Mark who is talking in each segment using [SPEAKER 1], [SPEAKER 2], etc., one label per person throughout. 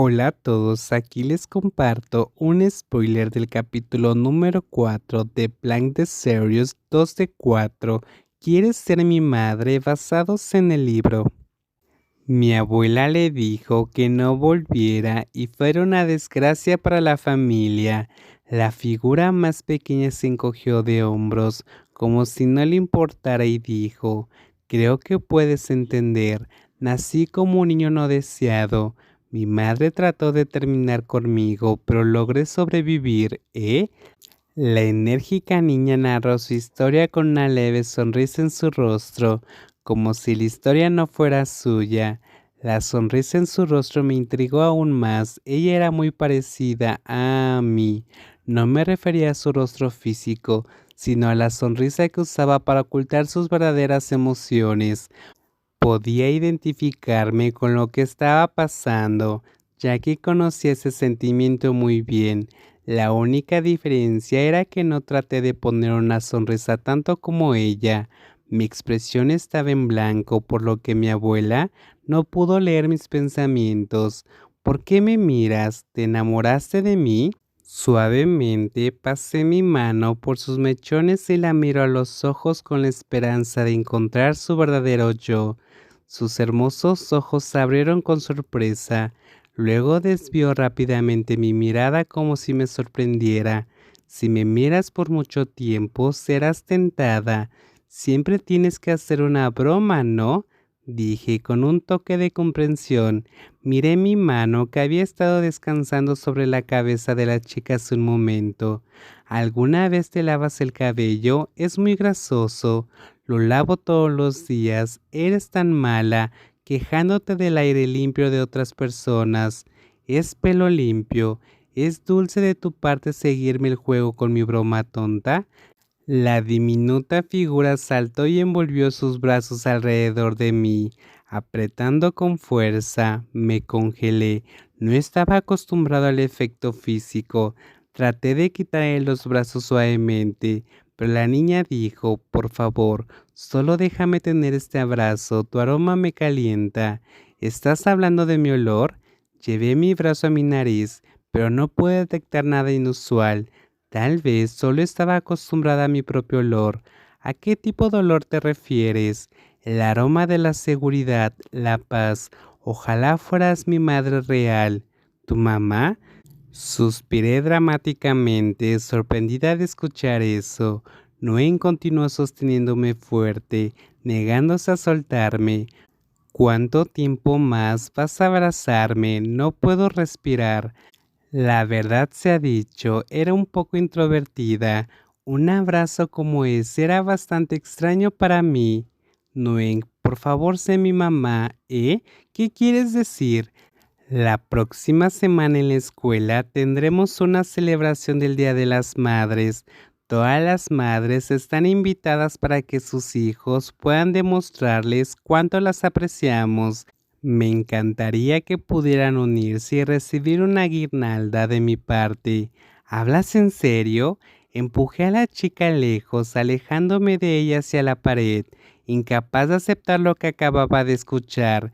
[SPEAKER 1] Hola a todos, aquí les comparto un spoiler del capítulo número 4 de Blank de Serious 2 de 4, ¿Quieres ser mi madre? basados en el libro. Mi abuela le dijo que no volviera y fue una desgracia para la familia. La figura más pequeña se encogió de hombros, como si no le importara y dijo, creo que puedes entender, nací como un niño no deseado, mi madre trató de terminar conmigo, pero logré sobrevivir, ¿eh? La enérgica niña narró su historia con una leve sonrisa en su rostro, como si la historia no fuera suya. La sonrisa en su rostro me intrigó aún más. Ella era muy parecida a mí. No me refería a su rostro físico, sino a la sonrisa que usaba para ocultar sus verdaderas emociones. Podía identificarme con lo que estaba pasando, ya que conocía ese sentimiento muy bien. La única diferencia era que no traté de poner una sonrisa tanto como ella. Mi expresión estaba en blanco, por lo que mi abuela no pudo leer mis pensamientos. ¿Por qué me miras? ¿Te enamoraste de mí? Suavemente pasé mi mano por sus mechones y la miro a los ojos con la esperanza de encontrar su verdadero yo. Sus hermosos ojos se abrieron con sorpresa, luego desvió rápidamente mi mirada como si me sorprendiera. Si me miras por mucho tiempo, serás tentada. Siempre tienes que hacer una broma, ¿no? Dije con un toque de comprensión. Miré mi mano que había estado descansando sobre la cabeza de la chica hace un momento. ¿Alguna vez te lavas el cabello? Es muy grasoso. Lo lavo todos los días. Eres tan mala, quejándote del aire limpio de otras personas. Es pelo limpio. ¿Es dulce de tu parte seguirme el juego con mi broma tonta? La diminuta figura saltó y envolvió sus brazos alrededor de mí. Apretando con fuerza, me congelé. No estaba acostumbrado al efecto físico. Traté de quitarle los brazos suavemente, pero la niña dijo, por favor, solo déjame tener este abrazo, tu aroma me calienta. ¿Estás hablando de mi olor? Llevé mi brazo a mi nariz, pero no pude detectar nada inusual. Tal vez solo estaba acostumbrada a mi propio olor. ¿A qué tipo de olor te refieres? El aroma de la seguridad, la paz. Ojalá fueras mi madre real. ¿Tu mamá? Suspiré dramáticamente, sorprendida de escuchar eso. Noé continuó sosteniéndome fuerte, negándose a soltarme. ¿Cuánto tiempo más vas a abrazarme? No puedo respirar. La verdad se ha dicho, era un poco introvertida. Un abrazo como ese era bastante extraño para mí. Noé, por favor, sé mi mamá, ¿eh? ¿Qué quieres decir? La próxima semana en la escuela tendremos una celebración del Día de las Madres. Todas las madres están invitadas para que sus hijos puedan demostrarles cuánto las apreciamos. Me encantaría que pudieran unirse y recibir una guirnalda de mi parte. ¿Hablas en serio? Empujé a la chica lejos, alejándome de ella hacia la pared, incapaz de aceptar lo que acababa de escuchar.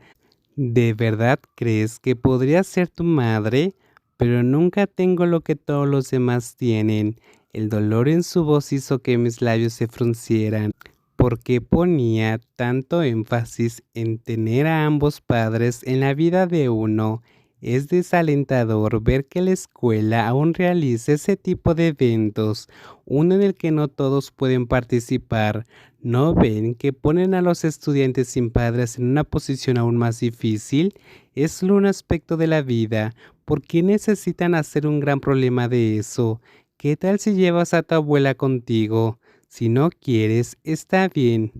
[SPEAKER 1] ¿De verdad crees que podría ser tu madre? Pero nunca tengo lo que todos los demás tienen. El dolor en su voz hizo que mis labios se fruncieran. ¿Por qué ponía tanto énfasis en tener a ambos padres en la vida de uno? Es desalentador ver que la escuela aún realiza ese tipo de eventos, uno en el que no todos pueden participar. ¿No ven que ponen a los estudiantes sin padres en una posición aún más difícil? Es un aspecto de la vida. ¿Por qué necesitan hacer un gran problema de eso? ¿Qué tal si llevas a tu abuela contigo? Si no quieres, está bien.